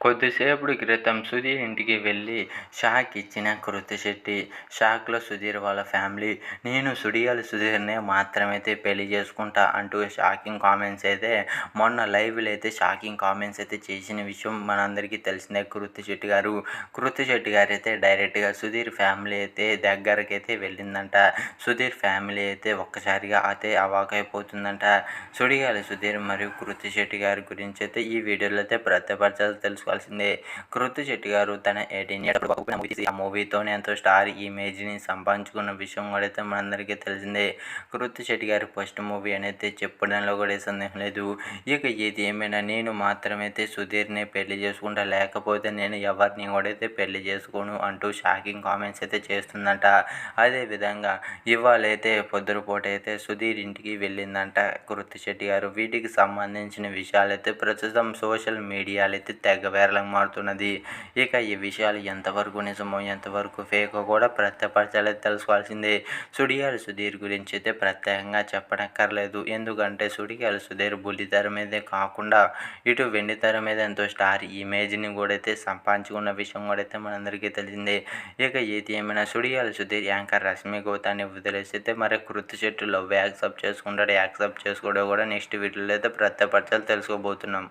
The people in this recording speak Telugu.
కొద్దిసేపటి క్రితం సుధీర్ ఇంటికి వెళ్ళి షాక్ ఇచ్చిన కృతి శెట్టి. షాక్లో సుధీర్ వాళ్ళ ఫ్యామిలీ. నేను సుడిగాలి సుధీర్నే మాత్రమైతే పెళ్ళి చేసుకుంటా అంటూ షాకింగ్ కామెంట్స్ అయితే మొన్న లైవ్లో అయితే షాకింగ్ కామెంట్స్ అయితే చేసిన విషయం మనందరికీ తెలిసిందే కృతి శెట్టి గారు. కృతి శెట్టి గారు అయితే డైరెక్ట్గా సుధీర్ ఫ్యామిలీ అయితే దగ్గరకి అయితే వెళ్ళిందంట. సుధీర్ ఫ్యామిలీ అయితే ఒక్కసారిగా అయితే అవాకైపోతుందంట సుడిగాలి సుధీర్ మరియు కృతి శెట్టి గారి గురించి అయితే ఈ వీడియోలో అయితే ప్రత్యపరిచాలి చేసుకోవాల్సిందే కృతి శెట్టి గారు తన ఎయిటీన్ మూవీ తీసి ఆ మూవీతోనే ఎంతో స్టార్ ఇమేజ్ని సంపాదించుకున్న విషయం కూడా అయితే మనందరికీ తెలిసిందే. కృతి శెట్టి గారి ఫస్ట్ మూవీ అనేది చెప్పడంలో కూడా సందేహం లేదు. ఇక ఇది ఏమైనా నేను మాత్రమైతే సుధీర్నే పెళ్ళి చేసుకుంటా లేకపోతే నేను ఎవరిని కూడా అయితే పెళ్ళి చేసుకోను అంటూ షాకింగ్ కామెంట్స్ అయితే చేస్తుందంట. అదేవిధంగా ఇవాళైతే పొద్దురుపూట అయితే సుధీర్ ఇంటికి వెళ్ళిందంట కృతి శెట్టి గారు. వీటికి సంబంధించిన విషయాలైతే ప్రస్తుతం సోషల్ మీడియాలైతే అయితే తెగ వైరల్గా మారుతున్నది. ఇక ఈ విషయాలు ఎంతవరకు నిజమో ఎంతవరకు ఫేకో కూడా ప్రత్యపరచాలి తెలుసుకోవాల్సిందే. సుడిగాలి సుధీర్ గురించి అయితే ప్రత్యేకంగా చెప్పనక్కర్లేదు. ఎందుకంటే సుడిగాలి సుధీర్ బుల్లితెర మీదే కాకుండా ఇటు వెండితెర మీద ఎంతో స్టార్ ఇమేజ్ని కూడా అయితే సంపాదించుకున్న విషయం కూడా అయితే మనందరికీ తెలిసిందే. ఇక ఏది ఏమైనా సుడిగాలి సుధీర్ యాంకర్ రష్మి గౌతాన్ని వదిలేస్తే మరి కృతి చెట్టులో లవ్ యాక్సెప్ట్ చేసుకుంటాడు యాక్సెప్ట్ చేసుకోవడం కూడా నెక్స్ట్ వీడియోలో అయితే ప్రత్యపరచాలి తెలుసుకోబోతున్నాం.